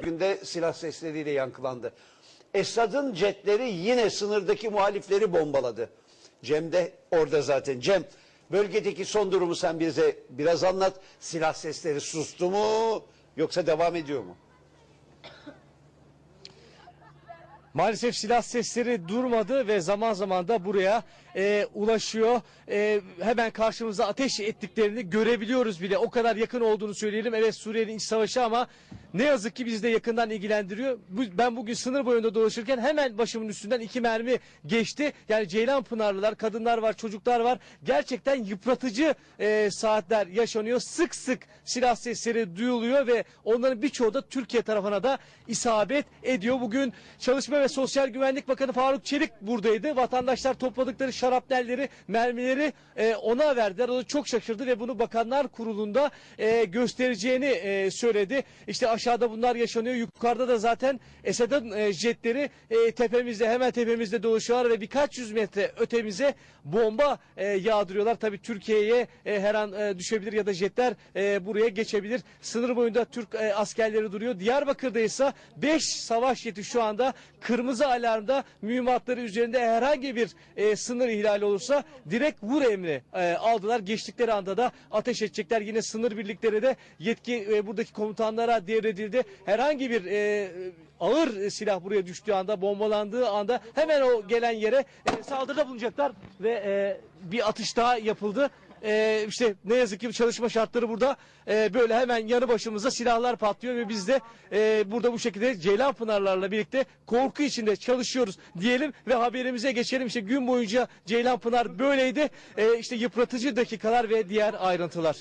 günde silah sesleriyle yankılandı. Esad'ın jetleri yine sınırdaki muhalifleri bombaladı. Cem de orada zaten. Cem bölgedeki son durumu sen bize biraz anlat. Silah sesleri sustu mu yoksa devam ediyor mu? Maalesef silah sesleri durmadı ve zaman zaman da buraya e, ulaşıyor. E, hemen karşımıza ateş ettiklerini görebiliyoruz bile. O kadar yakın olduğunu söyleyelim. Evet Suriye'nin iç savaşı ama ne yazık ki bizi de yakından ilgilendiriyor. Ben bugün sınır boyunda dolaşırken hemen başımın üstünden iki mermi geçti. Yani Ceylan Pınarlılar, kadınlar var, çocuklar var. Gerçekten yıpratıcı e, saatler yaşanıyor. Sık sık silah sesleri duyuluyor ve onların birçoğu da Türkiye tarafına da isabet ediyor. Bugün Çalışma ve Sosyal Güvenlik Bakanı Faruk Çelik buradaydı. Vatandaşlar topladıkları şarapnelleri, mermileri e, ona verdiler. O da çok şaşırdı ve bunu Bakanlar Kurulu'nda e, göstereceğini e, söyledi. İşte aşağıda bunlar yaşanıyor. Yukarıda da zaten Esad'ın e, jetleri e, tepemizde hemen tepemizde dolaşıyorlar ve birkaç yüz metre ötemize bomba e, yağdırıyorlar. Tabii Türkiye'ye e, her an e, düşebilir ya da jetler e, buraya geçebilir. Sınır boyunda Türk e, askerleri duruyor. Diyarbakır'da ise 5 savaş jeti şu anda kırmızı alarmda mühimmatları üzerinde herhangi bir e, sınır ihlali olursa direkt vur emri e, aldılar. Geçtikleri anda da ateş edecekler. Yine sınır birlikleri de yetki e, buradaki komutanlara devredildi. Herhangi bir e, ağır silah buraya düştüğü anda, bombalandığı anda hemen o gelen yere e, saldırıda bulunacaklar ve e, bir atış daha yapıldı. E, işte ne yazık ki çalışma şartları burada e, böyle hemen yanı başımızda silahlar patlıyor ve biz de e, burada bu şekilde Ceylan Pınarlarla birlikte korku içinde çalışıyoruz diyelim ve haberimize geçelim. İşte gün boyunca Ceylan Pınar böyleydi. E, işte yıpratıcı dakikalar ve diğer ayrıntılar.